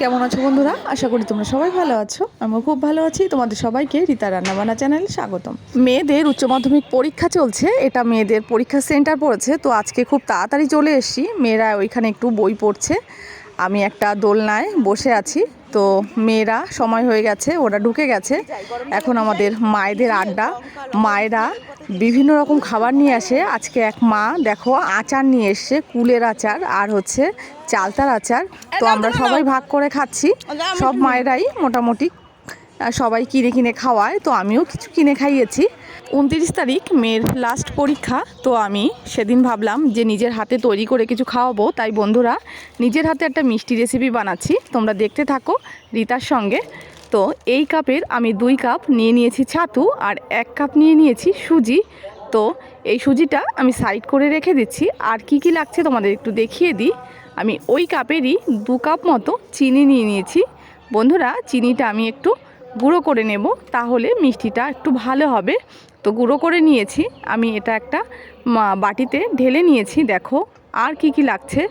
কেমন আছো বন্ধুরা? আশা করি তোমরা সবাই ভালো আছো। আমিও খুব ভালো আছি। তোমাদের সবাইকে রীতা রান্নাবান্না চ্যানেলে স্বাগতম। মেয়েদের উচ্চ মাধ্যমিক পরীক্ষা চলছে। এটা মেয়েদের পরীক্ষা সেন্টার পড়েছে। তো আজকে খুব তাড়াতাড়ি চলে এসেছি। মেয়েরা ওইখানে একটু বই পড়ছে। আমি একটা দোলনায় বসে আছি। তো মেয়েরা, সময় হয়ে গেছে, ওরা ঢুকে গেছে। এখন আমাদের মায়েদের আড্ডা। মায়েরা বিভিন্ন রকম খাবার নিয়ে আসে। আজকে এক মা, দেখো, আচার নিয়ে এসছে, কুলের আচার। আর হচ্ছে চালতার আচার। তো আমরা সবাই ভাগ করে খাচ্ছি। সব মায়েরাই মোটামুটি সবাই কিনে কিনে খাওয়ায়। তো আমিও কিছু কিনে খাইয়েছি। উনত্রিশ তারিখ মেয়ের লাস্ট পরীক্ষা। তো আমি সেদিন ভাবলাম যে নিজের হাতে তৈরি করে কিছু খাওয়াবো। তাই বন্ধুরা নিজের হাতে একটা মিষ্টি রেসিপি বানাচ্ছি। তোমরা দেখতে থাকো রিতার সঙ্গে। তো এই কাপের আমি দুই কাপ নিয়ে নিয়েছি ছাতু আর এক কাপ নিয়ে নিয়েছি সুজি। তো এই সুজিটা আমি সাইড করে রেখে দিচ্ছি। আর কি কি লাগছে তোমাদের একটু দেখিয়ে দিই। আমি ওই কাপেরই দু কাপ মতো চিনি নিয়ে নিয়েছি। বন্ধুরা, চিনিটা আমি একটু গুঁড়ো করে নেব, তাহলে মিষ্টিটা একটু ভালো হবে। তো গুঁড়ো করে নিয়েছি, আমি এটা একটা বাটিতে ঢেলে নিয়েছি। দেখো, আর কি কি লাগছে?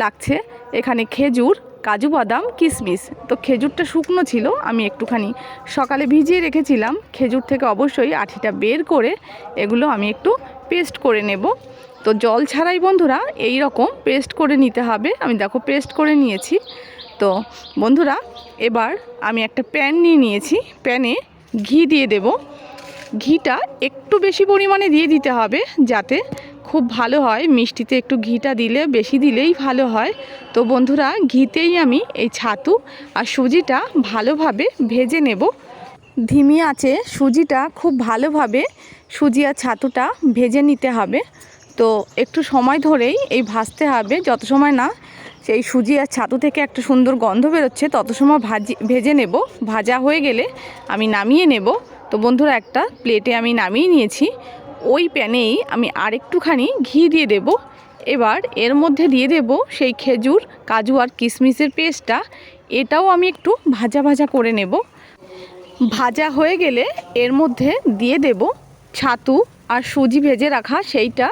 লাগছে এখানে খেজুর কাজু বাদাম কিশমিশ তো খেজুরটা শুকনো ছিল, আমি একটুখানি সকালে ভিজিয়ে রেখেছিলাম। খেজুর থেকে অবশ্যই আঠিটা বের করে এগুলো আমি একটু পেস্ট করে নেব। তো জল ছাড়াই বন্ধুরা, এই রকম পেস্ট করে নিতে হবে। আমি দেখো পেস্ট করে নিয়েছি। তো বন্ধুরা, এবার আমি একটা প্যান নিয়ে নিয়েছি। প্যানে ঘি দিয়ে দেব। ঘিটা একটু বেশি পরিমাণে দিয়ে দিতে হবে, যাতে খুব ভালো হয়। মিষ্টিতে একটু ঘিটা দিলে, বেশি দিলেই ভালো হয়। তো বন্ধুরা, ঘিতেই আমি এই ছাতু আর সুজিটা ভালোভাবে ভেজে নেব। ধিমি আছে, সুজিটা খুব ভালোভাবে সুজি আর ছাতুটা ভেজে নিতে হবে। তো একটু সময় ধরেই এই ভাজতে হবে। যত সময় না সেই সুজি আর ছাতু থেকে একটা সুন্দর গন্ধ বেরোচ্ছে, তত সময় ভাজি, ভেজে নেব। ভাজা হয়ে গেলে আমি নামিয়ে নেব। তো বন্ধুরা, একটা প্লেটে আমি নামিয়ে নিয়েছি। ওই প্যানেই আমি আরেকটুখানি ঘি দিয়ে দেব। এবার এর মধ্যে দিয়ে দেব সেই খেজুর, কাজু আর কিশমিশের পেস্টটা। এটাও আমি একটু ভাজা ভাজা করে নেব। ভাজা হয়ে গেলে এর মধ্যে দিয়ে দেব ছাতু আর সুজি ভেজে রাখা সেইটা।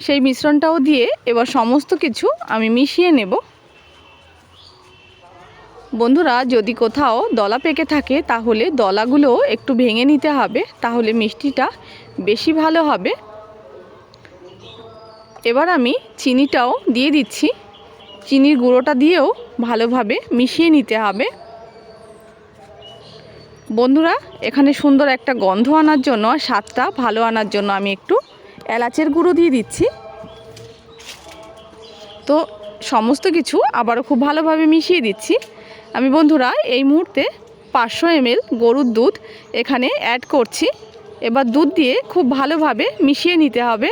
সেই মিশ্রণটাও দিয়ে এবার সমস্ত কিছু আমি মিশিয়ে নেব। বন্ধুরা, যদি কোথাও দলা পেকে থাকে, তাহলে দলাগুলো একটু ভেঙে নিতে হবে। তাহলে মিষ্টিটা বেশি ভালো হবে। এবার আমি চিনিটাও দিয়ে দিচ্ছি। চিনির গুঁড়োটা দিয়েও ভালোভাবে মিশিয়ে নিতে হবে। বন্ধুরা, এখানে সুন্দর একটা গন্ধ আনার জন্য আর স্বাদটা ভালো আনার জন্য আমি একটু এলাচের গুঁড়ো দিয়ে দিচ্ছি। তো সমস্ত কিছু আবারও খুব ভালোভাবে মিশিয়ে দিচ্ছি। আমি বন্ধুরা, এই মুহূর্তে পাঁচশো এমএল গরুর দুধ এখানে অ্যাড করছি। এবার দুধ দিয়ে খুব ভালোভাবে মিশিয়ে নিতে হবে।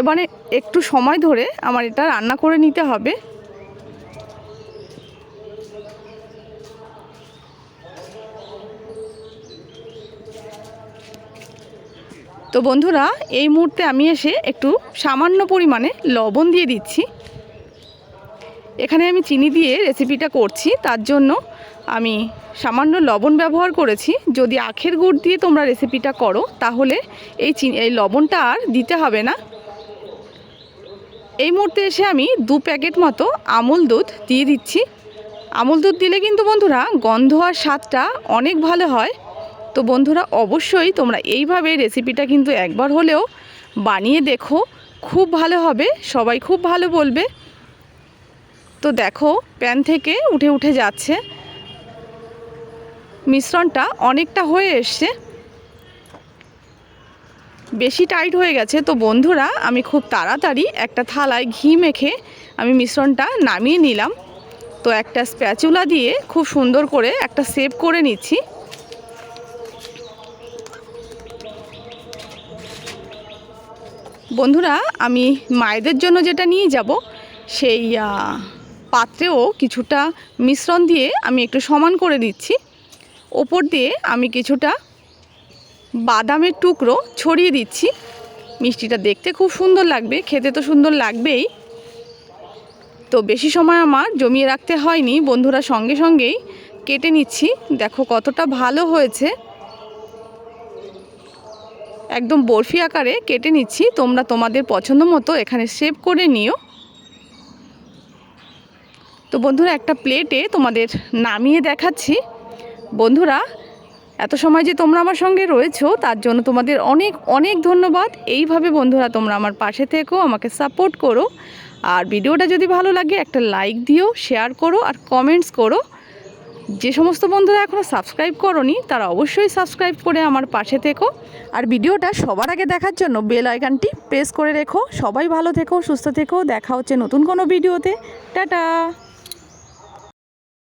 এবারে একটু সময় ধরে আমার এটা রান্না করে নিতে হবে। তো বন্ধুরা, এই মুহূর্তে আমি এসে একটু সামান্য পরিমাণে লবণ দিয়ে দিচ্ছি। এখানে আমি চিনি দিয়ে রেসিপিটা করছি, তার জন্য আমি সামান্য লবণ ব্যবহার করেছি। যদি আখের গুড় দিয়ে তোমরা রেসিপিটা করো, তাহলে এই চিনি, এই লবণটা আর দিতে হবে না। এই মুহূর্তে এসে আমি দু প্যাকেট মতো আমুল দুধ দিয়ে দিচ্ছি। আমুল দুধ দিলে কিন্তু বন্ধুরা গন্ধ আর স্বাদটা অনেক ভালো হয়। তো বন্ধুরা অবশ্যই তোমরা এইভাবে রেসিপিটা কিন্তু একবার হলেও বানিয়ে দেখো। খুব ভালো হবে, সবাই খুব ভালো বলবে। তো দেখো, প্যান থেকে উঠে উঠে যাচ্ছে। মিশ্রণটা অনেকটা হয়ে এসছে। বেশি টাইট হয়ে গেছে। তো বন্ধুরা, আমি খুব তাড়াতাড়ি একটা থালায় ঘি মেখে আমি মিশ্রণটা নামিয়ে নিলাম। তো একটা স্প্যাচুলা দিয়ে খুব সুন্দর করে একটা সেভ করে নিচ্ছি। বন্ধুরা, আমি মায়েদের জন্য যেটা নিয়ে যাব, সেই পাত্রেও কিছুটা মিশ্রণ দিয়ে আমি একটু সমান করে দিচ্ছি। ওপর দিয়ে আমি কিছুটা বাদামের টুকরো ছড়িয়ে দিচ্ছি। মিষ্টিটা দেখতে খুব সুন্দর লাগবে, খেতে তো সুন্দর লাগবেই। তো বেশি সময় আমার জমিয়ে রাখতে হয়নি, বন্ধুরা সঙ্গে সঙ্গেই কেটে নিচ্ছি। দেখো কতটা ভালো হয়েছে। একদম বরফি আকারে কেটে নিচ্ছি। তোমরা তোমাদের পছন্দ মতো এখানে সেভ করে নিও। তো বন্ধুরা, একটা প্লেটে তোমাদের নামিয়ে দেখাচ্ছি। বন্ধুরা, এত সময় যে তোমরা আমার সঙ্গে রয়েছো, তার জন্য তোমাদের অনেক অনেক ধন্যবাদ। এইভাবে বন্ধুরা, তোমরা আমার পাশে থেকো, আমাকে সাপোর্ট করো। আর ভিডিওটা যদি ভালো লাগে, একটা লাইক দিও শেয়ার করো, আর কমেন্টস করো। যে সমস্ত বন্ধুরা এখনও সাবস্ক্রাইব করনি, তারা অবশ্যই সাবস্ক্রাইব করে আমার পাশে থেকো। আর ভিডিওটা সবার আগে দেখার জন্য বেল আইকনটি প্রেস করে রেখো। সবাই ভালো থেকো, সুস্থ থেকো। দেখা হচ্ছে নতুন কোনো ভিডিওতে। টাটা!